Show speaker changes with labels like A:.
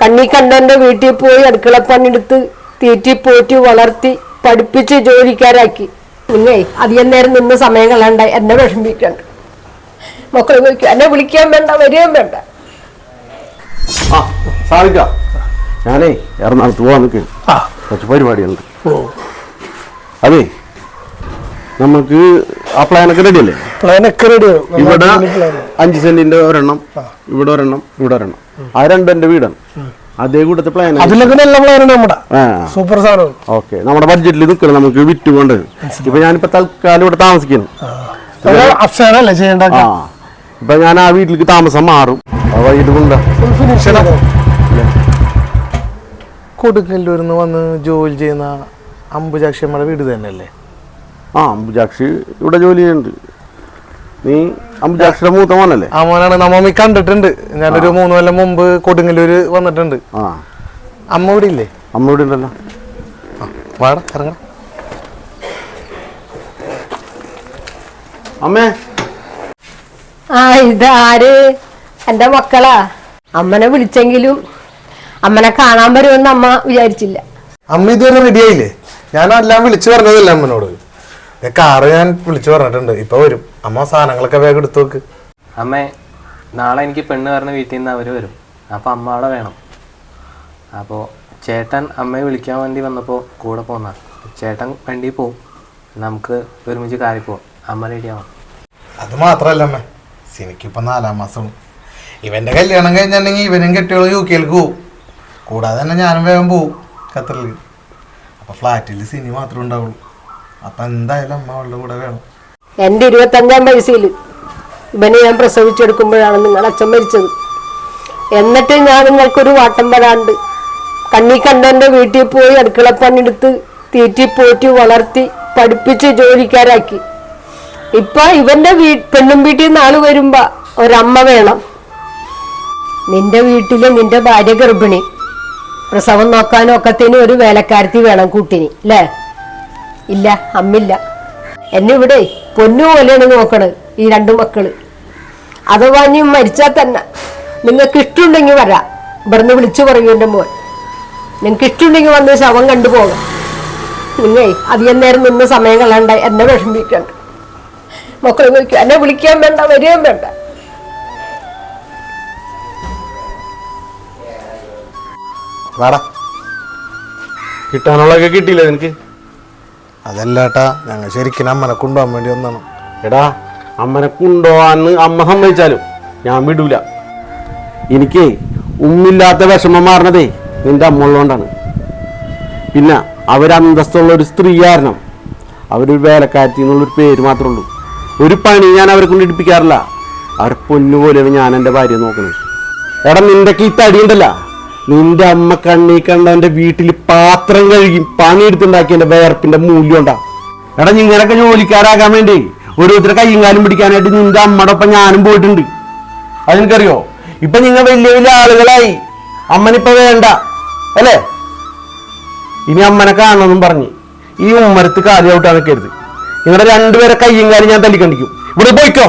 A: കണ്ണി കണ്ടന്റെ വീട്ടിൽ പോയി അടുക്കളപ്പണിയെടുത്ത് തീറ്റി പോറ്റി വളർത്തി പഠിപ്പിച്ച് ജോലിക്കാരാക്കി. നിങ്ങേ അധികം നേരം നിന്ന് സമയം കളയണ്ട. എന്നെ വിഷമിക്കണ്ട. മക്കൾ ചോദിക്കും എന്നെ വിളിക്കാൻ വേണ്ട വരികയും വേണ്ട.
B: ആ സാധിക്ക. ഞാനേ എറണാകുളത്ത് പോവാൻ
C: നിൽക്കുന്നു
B: കുറച്ച് പരിപാടിയുണ്ട് അതെ നമുക്ക് ആ പ്ലാനൊക്കെ റെഡി അല്ലേ?
C: പ്ലാനൊക്കെ റെഡി
B: ഇവിടെ അഞ്ച് സെന്റിന്റെ ഒരെണ്ണം ഇവിടെ ഒരെണ്ണം ഇവിടെ ഒരെണ്ണം. ആ രണ്ടും എന്റെ വീടാണ്. അതേ കൂട്ടത്തെ പ്ലാൻ
C: അതിലൊക്കെ നല്ല പ്ലാനാണ് നമ്മുടെ. സൂപ്പർ സാധനം.
B: ഓക്കെ. നമ്മുടെ ബഡ്ജറ്റിൽ നിൽക്കണം നമുക്ക് വിറ്റ് കൊണ്ടത് ഇപ്പൊ ഞാനിപ്പോ തൽക്കാലം ഇവിടെ താമസിക്കുന്നു.
C: ചെയ്യേണ്ട
B: ഇപ്പൊ ഞാൻ ആ വീട്ടിലേക്ക് താമസം മാറും. വൈകിട്ട് കൊണ്ടാ
D: കൊടുക്കല്ലൂരിന്ന് വന്ന് ജോലി ചെയ്യുന്ന അമ്പുജാക്ഷമ്മയുടെ വീട് തന്നെയല്ലേ?
B: ആ അംബുജാക്ഷി ഇവിടെ ജോലി ചെയ്യുന്നുണ്ട് നീ അംബുജാക്ഷിയുടെ മൂത്ത മോനല്ലേ
D: ആ മോനാണ് നമ്മ കണ്ടിട്ടുണ്ട്. ഞാനൊരു മൂന്ന് കൊല്ലം മുമ്പ് കൊടുങ്ങല്ലൂര് വന്നിട്ടുണ്ട്.
B: ആ.
D: അമ്മ ഇവിടെ ഇല്ലേ?
B: അമ്മ ഇവിടെ ഉണ്ടല്ലോ.
D: വാട ഇറങ്ങണം
B: അമ്മേ.
A: ആ ഇതാര് എന്റെ മക്കളാ. അമ്മനെ വിളിച്ചെങ്കിലും അമ്മനെ കാണാൻ വരുമെന്ന് അമ്മ വിചാരിച്ചില്ല.
D: അമ്മ ഇതുവരെ റെഡിയായില്ലേ ഞാൻ എല്ലാം വിളിച്ചു പറഞ്ഞതല്ലേ അമ്മനോട്? ദേ കാറ് ഞാൻ വിളിച്ചു പറഞ്ഞിട്ടുണ്ട്. ഇപ്പൊ വരും. അമ്മ സാധനങ്ങളൊക്കെ വേഗം എടുത്തു വെക്ക്
E: അമ്മേ നാളെ എനിക്ക് പെണ്ണ് പറഞ്ഞ വീട്ടിൽ നിന്ന് അവർ വരും. അപ്പോൾ അമ്മ അവിടെ വേണം. അപ്പോൾ ചേട്ടൻ അമ്മയെ വിളിക്കാൻ വേണ്ടി വന്നപ്പോൾ കൂടെ പോന്ന. ചേട്ടൻ വണ്ടി പോവും. നമുക്ക് ഒരുമിച്ച് കാറി പോവാം. അമ്മ റെഡിയാവാം
D: അത് മാത്രല്ല അമ്മ. സിനിക്കിപ്പോ നാലാം മാസം. ഇവന്റെ കല്യാണം കഴിഞ്ഞിട്ടുണ്ടെങ്കിൽ ഇവനും കെട്ടിയോളൂ യു കെയിലേക്ക് പോവും. കൂടാതെ തന്നെ ഞാനും വേഗം പോവും ഖത്തറിൽ അപ്പൊ ഫ്ലാറ്റിൽ സിനി മാത്രമേ ഉണ്ടാവുള്ളൂ. അപ്പൊ എന്തായാലും അമ്മ അവളുടെ കൂടെ വേണം.
A: എന്റെ ഇരുപത്തഞ്ചാം വയസ്സിൽ ഇവനെ ഞാൻ പ്രസവിച്ചെടുക്കുമ്പോഴാണ് നിങ്ങൾ അച്ഛൻ മരിച്ചത്. എന്നിട്ട് ഞാൻ നിങ്ങൾക്കൊരു വാട്ടം വരാണ്ട് കണ്ണി കണ്ടന്റെ വീട്ടിൽ പോയി അടുക്കളപ്പണിയെടുത്ത് തീറ്റി പോറ്റി വളർത്തി പഠിപ്പിച്ച് ജോലിക്കാരാക്കി. ഇപ്പൊ ഇവന്റെ വീ പെണ്ണും വീട്ടിൽ ആൾ വരുമ്പോ ഒരമ്മ വേണം. നിന്റെ വീട്ടിൽ നിന്റെ ഭാര്യ ഗർഭിണി. പ്രസവം നോക്കാനൊക്കത്തിന് ഒരു വേലക്കാരത്തി വേണം കൂട്ടിന് അല്ലേ ഇല്ല അമ്മില്ല. എന്നെ ഇവിടെ പൊന്നു പോലെയാണ് നോക്കണത് ഈ രണ്ടു മക്കൾ. അഥവാ ഇനി മരിച്ചാൽ തന്നെ നിങ്ങൾക്ക് ഇഷ്ടമുണ്ടെങ്കിൽ വരാം. ഇവിടുന്ന് വിളിച്ചു പറയൂ എന്റെ മോൻ. നിങ്ങൾക്ക് ഇഷ്ടമുണ്ടെങ്കിൽ വന്ന് ശവം കണ്ടുപോകാം നിങ്ങേ അധികം നേരം നിന്ന് സമയം കളയണ്ട എന്നെ വിഷമിക്കണ്ട. മക്കളെ നോക്കി എന്നെ വിളിക്കാൻ വേണ്ട വരികയും വേണ്ട.
D: വാടാ.
B: കിട്ടാനുള്ളതൊക്കെ കിട്ടിയില്ലേ നിനക്ക്?
D: അതല്ല ഏട്ടാ ഞങ്ങൾ ശരിക്കും അമ്മനെ കൊണ്ടുപോകാൻ വേണ്ടി വന്നാണ്
B: എടാ അമ്മനെ കൊണ്ടുപോവാന്ന് അമ്മ സമ്മതിച്ചാലും ഞാൻ വിടൂല. എനിക്ക് ഉമ്മില്ലാത്ത വിഷമം മാറണതേ നിന്റെ അമ്മ പിന്നെ അവരന്തസ്തുള്ള ഒരു സ്ത്രീ കാരണം അവരൊരു വേലക്കാരത്തി എന്നുള്ളൊരു പേര് മാത്രമേ ഉള്ളൂ. ഒരു പണി ഞാൻ അവരെ കൊണ്ട് ഇടിപ്പിക്കാറില്ല. അവരെ പൊന്നുപോലെയാണ് ഞാൻ എന്റെ ഭാര്യ നോക്കുന്നത് എടാ നിന്റെ ഈ തടി ഉണ്ടല്ല. നിന്റെ അമ്മ കണ്ണി കണ്ടവന്റെ വീട്ടിൽ പാത്രം കഴുകി പണിയെടുത്തുണ്ടാക്കിയ എന്റെ വേർപ്പിന്റെ മൂല്യം ഉണ്ടാ? എടാ നിങ്ങളൊക്കെ ജോലിക്കാരാകാൻ വേണ്ടി ഓരോരുത്തരെ കയ്യും കാലും പിടിക്കാനായിട്ട് നിന്റെ അമ്മയുടെ ഒപ്പം ഞാനും പോയിട്ടുണ്ട്. അതെനിക്കറിയോ ഇപ്പൊ നിങ്ങൾ വലിയ വലിയ ആളുകളായി. അമ്മനിപ്പോ വേണ്ട അല്ലേ? ഇനി അമ്മനെ കാണണമെന്നും പറഞ്ഞ് ഈ ഉമ്മരത്ത് കാലി കരുത് നിങ്ങളുടെ രണ്ടുപേരെ കയ്യും കാലും ഞാൻ തല്ലിക്കണ്ടിക്കും ഇവിടെ പോയിക്കോ.